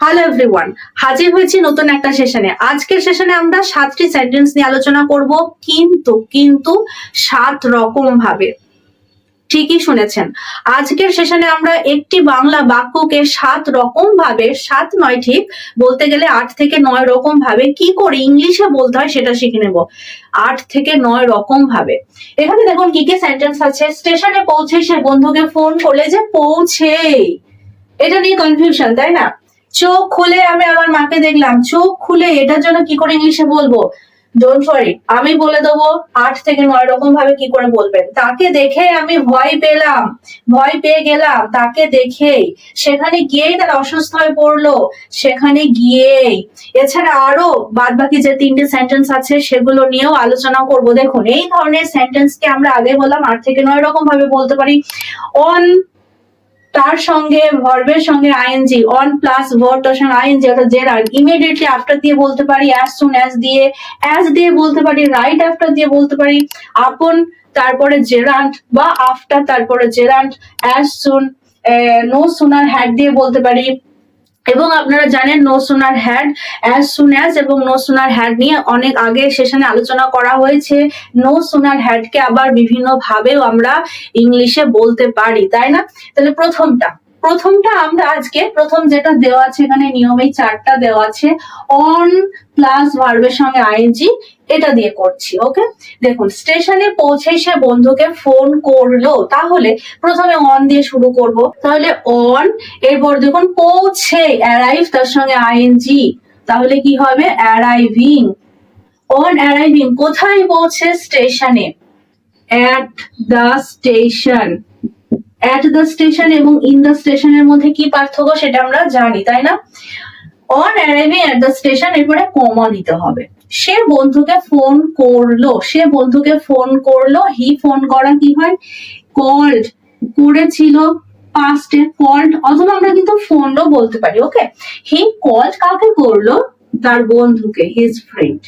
Hello everyone হাজির হয়েছি নতুন একটা সেশনে আজকের সেশনে আমরা সাতটি সেন্টেন্স নিয়ে আলোচনা করব, কিন্তু কিন্তু সাত রকম ভাবে। ঠিকই শুনেছেন। আজকের সেশনে আমরা একটি বাংলা বাক্যকে সাত রকম ভাবে, সাত নয় ঠিক, বলতে গেলে আট থেকে নয় রকম ভাবে কি করে ইংলিশে বলতে হয় সেটা শিখে নেব। আট থেকে নয় রকম ভাবে। এখানে দেখুন কি কি সেন্টেন্স আছে। স্টেশনে পৌঁছে সে বন্ধুকে ফোন করলে যে পৌঁছে এটা নিয়ে কনফিউশন তাই না? চোখ খুলে আমি আমার মাকে দেখলাম। চোখ খুলে এটার জন্য কি করে ইংলিশে বলব? ডোন্ট ওয়ারি আমি বলে দেবো আট থেকে নয় রকম ভাবে কি করে বলবেন। তাকে দেখে আমি ভয় পেলাম, ভয় পেয়ে গেলাম। তাকে দেখেই সেখানে গিয়েই তারা অসুস্থ হয়ে পড়ল। সেখানে গিয়েই এছাড়া আরও বাদ বাকি যে তিনটে সেন্টেন্স আছে সেগুলো নিয়েও আলোচনা করব। দেখুন, এই ধরনের সেন্টেন্সকে আমরা আগে বললাম আট থেকে নয় রকম ভাবে বলতে পারি। অন তার সঙ্গে ভর্বের সঙ্গে আইএনজি অন প্লাস ভর্ট সঙ্গে আইএনজি অর্থাৎ জেরার ইমিডিয়েটলি আফটার দিয়ে বলতে পারি অ্যাজ সুন অ্যাজ দিয়ে অ্যাজ দিয়ে বলতে পারি রাইট আফটার দিয়ে বলতে পারি, আপন, তারপরে জেরান্ট বা আফটার তারপরে gerund as soon no sooner had দিয়ে বলতে পারি এবং আপনারা জানেন no sooner had, as soon as এবং নো সোনার হ্যাড নিয়ে অনেক আগে সেশনে আলোচনা করা হয়েছে। নো সোনার হ্যাডকে আবার বিভিন্ন ভাবেও আমরা ইংলিশে বলতে পারি, তাই না? তাহলে প্রথমটা প্রথমটা আমরা আজকে, প্রথম যেটা দেওয়া আছে এখানে নিয়মেই চারটা দেওয়া আছে অন প্লাস ভার্বের সঙ্গে আইএনজি এটা দিয়ে করছি ওকে দেখুন স্টেশনে পৌঁছে সে বন্ধুকে ফোন করল, তাহলে প্রথমে অন দিয়ে শুরু করব। তাহলে অন এরপর দেখুন, পৌঁছে অ্যারাইভ তার সঙ্গে আইএনজি তাহলে কি হবে? অ্যারাইভিং অন অ্যারাইভিং কোথায় পৌঁছে? স্টেশনে at the station at the station এবং ইন দ্য স্টেশনের মধ্যে কি পার্থক্য সেটা আমরা জানি তাই না? On arriving at the station এরপরে কমা দিতে হবে। সে বন্ধুকে ফোন করল সে বন্ধুকে ফোন করল হি ফোন করা কি হয়? কল্ড করেছিল পাস্টে কল্ড অথবা আমরা কিন্তু ফোনও বলতে পারি ওকে হি কল্ড কাকে করল? তার বন্ধুকে his friend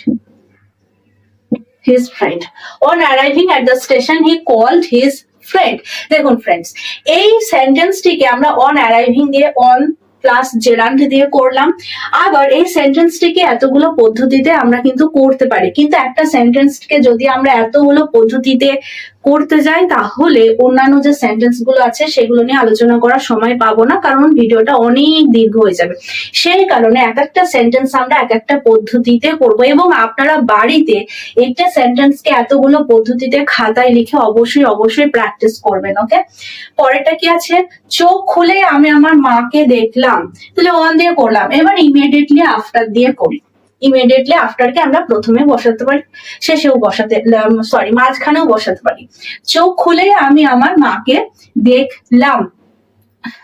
his friend. On arriving at the station, he called his friend. দেখুন ফ্রেন্ডস এই সেন্টেন্সটিকে আমরা অন অ্যারাইভিং দিয়ে অন প্লাস জেরান্ট দিয়ে করলাম আবার এই সেন্টেন্সটিকে এতগুলো পদ্ধতিতে আমরা কিন্তু করতে পারি কিন্তু একটা সেন্টেন্সকে যদি আমরা এতগুলো পদ্ধতিতে করতে যাই, তাহলে অন্যান্য যে সেন্টেন্সগুলো আছে, সেগুলো নিয়ে আলোচনা করার সময় পাবো না, কারণ ভিডিওটা অনেক দীর্ঘ হয়ে যাবে। সেই কারণে এক একটা সেন্টেন্স আমরা এক একটা পদ্ধতিতে করব, এবং আপনারা বাড়িতে একটা সেন্টেন্সকে এতগুলো পদ্ধতিতে খাতায় লিখে অবশ্যই অবশ্যই প্র্যাকটিস করবেন ওকে পরেরটা কি আছে? চোখ খুলে আমি আমার মাকে দেখলাম, তাহলে অন দিয়ে করলাম, এবার ইমিডিয়েটলি আফটার দিয়ে করি। ইমিডিয়েটলি আফটারকে আমরা প্রথমে বসাতে পারি, শেষেও বসাতে সরি মাঝখানেও বসাতে পারি। চোখ খুলে আমি আমার মাকে দেখলাম।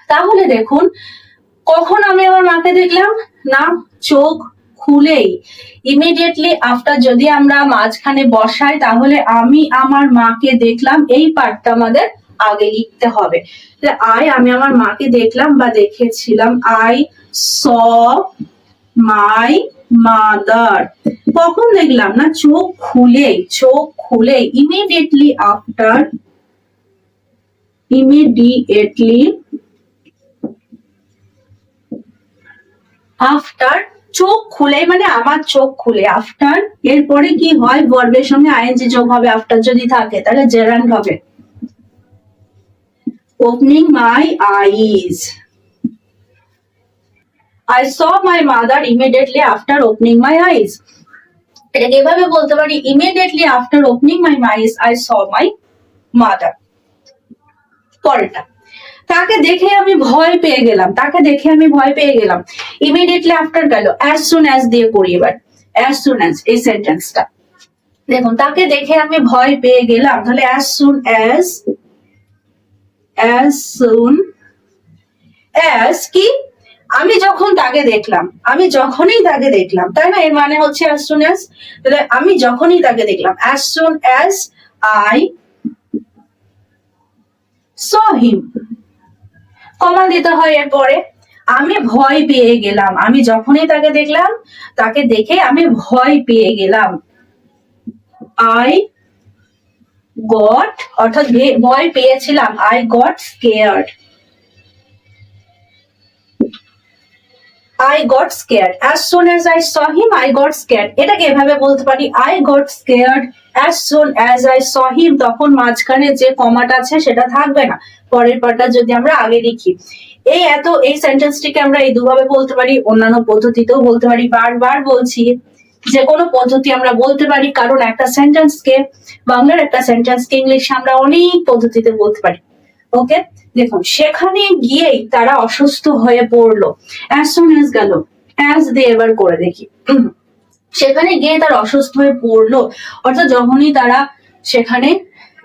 তাহলে দেখুন, কখন আমি আমার মাকে দেখলাম? না, চোখ খুলেই। ইমিডিয়েটলি আফটার যদি আমরা মাঝখানে বসাই, তাহলে আমি আমার মাকে দেখলাম। এই পার্টটা আমাদের আগে লিখতে হবে। আই আমি আমার মাকে দেখলাম বা দেখেছিলাম। I saw my mother. কখন দেখলাম না চোখ খুলে চোখ খুলে ইমিডিয়েটলি আফটার ইমিডিয়েটলি আফটার চোখ খুলে মানে আমার চোখ খুলে আফটার এরপরে কি হয়, বর্বের সঙ্গে আইএনজি যোগ হবে আফটার যদি থাকে, তাহলে জেরান্ড হবে। Opening my eyes I saw my mother immediately after opening my eyes. এটাকে এভাবে বলতে পারি, immediately after opening my eyes, I saw my mother. পরেরটা। তাকে দেখে আমি ভয় পেয়ে গেলাম। তাকে দেখে আমি ভয় পেয়ে গেলাম। ইমিডিয়েটলি আফটার গেল। অ্যাজ সুন অ্যাজ দিয়ে করি এবার। অ্যাজ সুন অ্যাজ এই সেন্টেন্সটা দেখুন, তাকে দেখে আমি ভয় পেয়ে গেলাম। তাহলে as soon as as soon as কি? আমি যখন তাকে দেখলাম, আমি যখনই তাকে দেখলাম, তাই না? এর মানে হচ্ছে অ্যাজ সুন অ্যাজ তাহলে আমি যখনই তাকে দেখলাম as soon as I saw him comma দিতে হয় এরপরে, আমি ভয় পেয়ে গেলাম। আমি যখনই তাকে দেখলাম, তাকে দেখে আমি ভয় পেয়ে গেলাম। আই গট অর্থাৎ ভয় পেয়েছিলাম। I got scared I got scared as soon as I saw him I got scared এটাকে এভাবে বলতে পারি I got scared as soon as I saw him তখন মাঝখানে যে কমাটা আছে সেটা থাকবে না। পরের পার্টটা যদি আমরা আগে লিখি এই এত, এই সেন্টেন্সটিকে আমরা এই দুভাবে বলতে পারি, অন্যান্য পদ্ধতিতেও বলতে পারি। বারবার বলছি, যে কোনো পদ্ধতি আমরা বলতে পারি, কারণ একটা সেন্টেন্সকে বাংলার একটা সেন্টেন্সকে ইংলিশে আমরা অনেক পদ্ধতিতে বলতে পারি। ওকে দেখুন, সেখানে গিয়েই তারা অসুস্থ হয়ে পড়ল। অ্যাজ গেল। অ্যাজ দিয়ে এবার করে দেখি। সেখানে গিয়ে তারা অসুস্থ হয়ে পড়ল। অর্থাৎ যখনই তারা সেখানে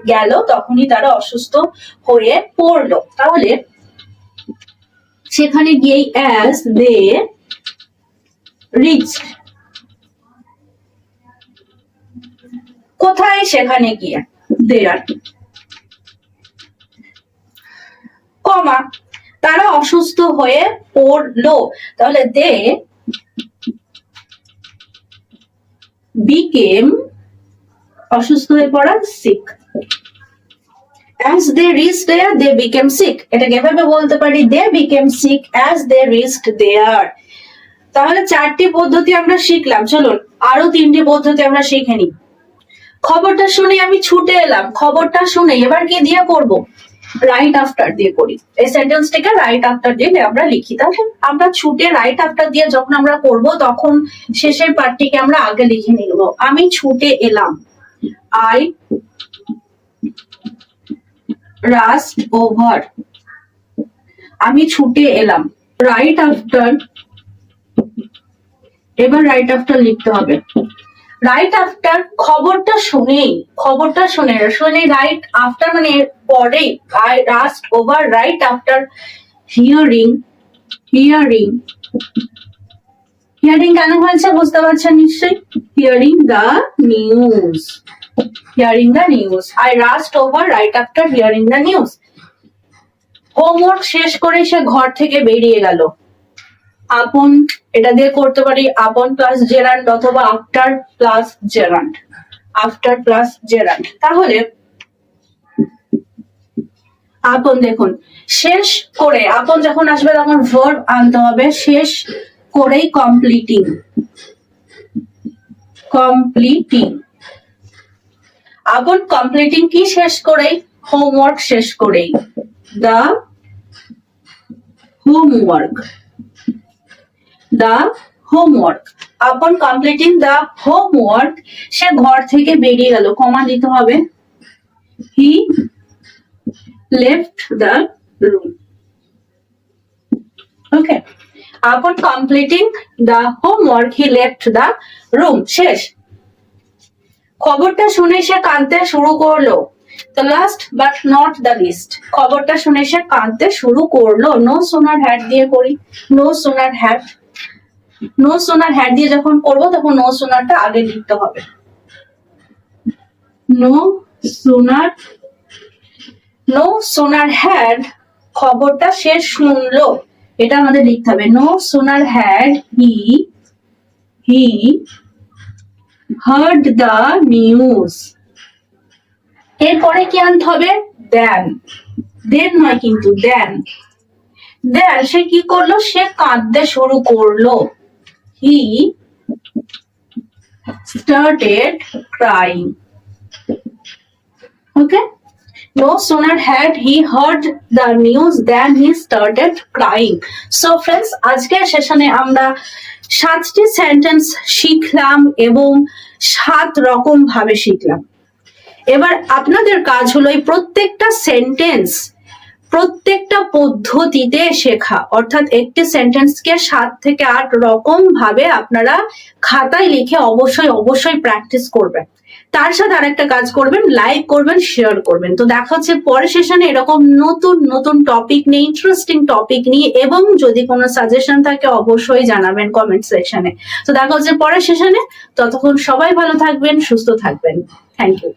গেল, তখনই তারা অসুস্থ হয়ে পড়ল। তাহলে সেখানে গিয়েই অ্যাজ দে রিচ কোথায় সেখানে গিয়ে? দেয়ার কমা, তারা অসুস্থ হয়ে পড়ল। তাহলে দে বিকেম অসুস্থ হয়ে পড়া sick as they reached there, they became sick বলতে পারি? They became sick as they reached there তাহলে চারটি পদ্ধতি আমরা শিখলাম। চলুন, আরও তিনটি পদ্ধতি আমরা শিখে নিই। খবরটা শুনে আমি ছুটে এলাম। খবরটা শুনে এবার কি দিয়ে করব? রাইট আফটার দিয়ে করি। এই সেন্টেন্সটাকে রাইট আফটার দিয়ে আমরা লিখি। তাহলে আমরা ছুটে রাইট আফটার দিয়ে যখন আমরা করব, তখন শেষের পার্টটিকে আমরা আগে লিখে নিব। আমি ছুটে এলাম। আই রাস্ট ওভার আমি ছুটে এলাম। রাইট আফটার এবার রাইট আফটার লিখতে হবে। রাইট আফটার খবরটা শুনেই, খবরটা শুনে শুনে রাইট আফটার মানে পরেই I rushed over right after hearing hearing hearing কেন হয়েছে বুঝতে পারছেন নিশ্চয়ই? Hearing the news hearing the news I rushed over right after hearing the news homework শেষ করে সে ঘর থেকে বেরিয়ে গেল। আপন, এটা দিয়ে করতে পারি আপন প্লাস জেরান্ড অথবা after plus gerund after plus gerund তাহলে, আপন দেখুন, শেষ করে, আপন যখন আসবে তখন ভার্ব আনতে হবে, শেষ করেই কমপ্লিটিং কমপ্লিটিং আপন কমপ্লিটিং কি শেষ করেই? হোমওয়ার্ক শেষ করেই। The homework the homework upon completing the homework সে ঘর থেকে বেরিয়ে গেল। কমা দিতে হবে। He left the room okay upon completing the homework he left the room শেষ। খবরটা শুনে সে কাঁদতে শুরু করল। The last but not the least খবরটা শুনে সে কাঁদতে শুরু করল। নো সোনার হ্যাট দিয়ে করি। No sooner hat no sooner had দিয়ে যখন করব, তখন নো সোনারটা আগে লিখতে হবে। নো সোনার নো সোনার হ্যাড খবরটা সে শুনলো, এটা আমাদের লিখতে হবে। No sooner had he he heard the news এরপরে কি আনতে হবে? দেন দেন নয় কিন্তু দেন দেন সে কি করল? সে কাঁদতে শুরু করল। He started crying. Okay? No sooner had he heard the news than he started crying. So friends, আজকের সেশনে আমরা সাতটি সেন্টেন্স শিখলাম এবং সাত রকম ভাবে শিখলাম এবার আপনাদের কাজ হলো এই প্রত্যেকটা সেন্টেন্স প্রত্যেকটা পদ্ধতিতে শেখা। অর্থাৎ একটি সেন্টেন্সকে সাত থেকে আট রকম ভাবে আপনারা খাতায় লিখে অবশ্যই অবশ্যই প্র্যাকটিস করবেন। তার সাথে আরেকটা কাজ করবেন লাইক করবেন শেয়ার করবেন। তো দেখা হচ্ছে পরের সেশনে এরকম নতুন নতুন টপিক নিয়ে ইন্টারেস্টিং টপিক নিয়ে এবং যদি কোনো সাজেশন থাকে অবশ্যই জানাবেন কমেন্ট সেকশনে তো দেখা হচ্ছে পরের সেশনে ততক্ষণ সবাই ভালো থাকবেন, সুস্থ থাকবেন। Thank you